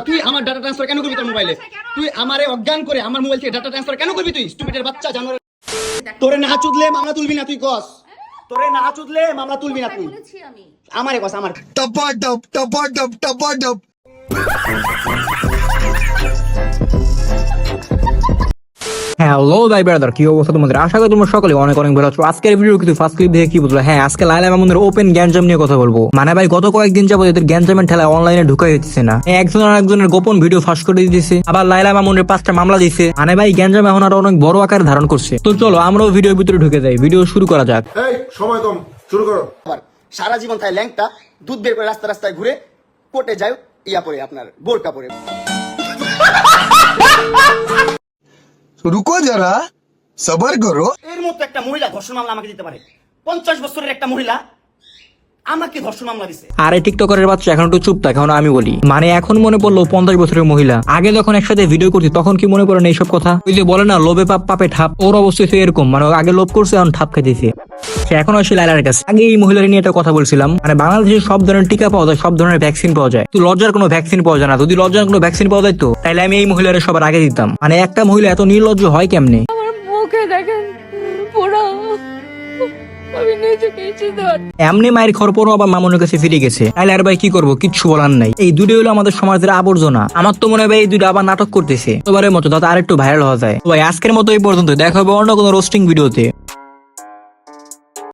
তুই আমার data transfer কেন করবি তোর মোবাইলে তুই আমারে অজ্ঞান করে আমার মোবাইল থেকে ডাটা ট্রান্সফার কেন করবি তুই? স্টুপিডের বাচ্চা জানোয়ার। তোরে না চুদলে মামলা তুলবি না তুই কস। তোরে না চুদলে মামলা তুলবি না তুই। আমারে কস আমার। Tapadap, tapadap, tapadap. হ্যালো ভাই ব্রাদার কি অবস্থা তোমাদের? আশা করি তোমরা সকলে অনেক অনেক ভালো আছো। আজকের ভিডিও কিন্তু ফার্স্ট ক্লিপ দেখে কি বলব হ্যাঁ আজকে লাইলা মামুনের ওপেন গ্যাঞ্জাম নিয়ে কথা বলব। মানে ভাই গত কয়েকদিন যাব এদের গ্যাঞ্জামের ঠেলা অনলাইনে ঢুকাই হচ্ছে না। একজন আর একজনের গোপন ভিডিও ফাঁস করে দিয়েছে আবার লাইলা মামুনের পাঁচটা মামলা দিয়েছে মানে ভাই গ্যাঞ্জাম এখন আরও অনেক বড় আকার ধারণ করছে। তো চলো আমরাও ভিডিওর ভিতরে ঢুকে যাই। ভিডিও শুরু করা যাক। এই সময় কম। শুরু করো। সারা জীবন তাই ল্যাংটা দুধ বের করে রাস্তা রাস্তায় ঘুরে কোর্টে যায় ইয়া পরে আপনার বোরকা পরে। রুকো যারা সবার করো। এর মতো একটা মহিলা ঘোষণা আমাকে দিতে পারে। পঞ্চাশ বছরের একটা মহিলা আমাকে ধর্ষণ মামলা দিছে। আরে টিকটকের বাচ্চা এখন একটু চুপ থাক এখন আমি বলি। মানে এখন মনে পড়ল পঞ্চাশ বছরের মহিলা। আগে যখন একসাথে ভিডিও করছি তখন কি মনে পড়ে না এইসব কথা? ওই যে বলে না লোভে পাপ পাপে ঠাপ। ওর অবস্থা এরকম মানে ও আগে লোভ করছে এখন ঠাপ খাইতেছে। সে এখন আসলে লাইলার কাছে। আগে এই মহিলার নিয়ে একটা কথা বলছিলাম মানে বাংলাদেশে সব ধরনের টিকা পাওয়া যায় সব ধরনের ভ্যাকসিন পাওয়া যায়। তো লজ্জার কোনো ভ্যাকসিন পাওয়া যায় না। যদি লজ্জার কোনো ভ্যাকসিন পাওয়া যায় তো তাহলে আমি এই মহিলার সবার আগে দিতাম। মানে একটা মহিলা এত নির্লজ্জ হয় কেমনে? আমার মুখে দেখেন পুরো এমনি মায়ের খরপরও আবার মামুনের কাছে ফিরে গেছে। তাহলে আর ভাই কি করব? কিচ্ছু বলার নাই। এই দুটোই হলো আমাদের সমাজের আবর্জনা। আমার তো মনে হয় এই দুটো আবার নাটক করতেছে। এবারের মতো তাতে আরেকটু ভাইরাল হওয়া যায়। ভাই, আজকের মতো এই পর্যন্ত দেখা হবে অন্য কোনো রোস্টিং ভিডিওতে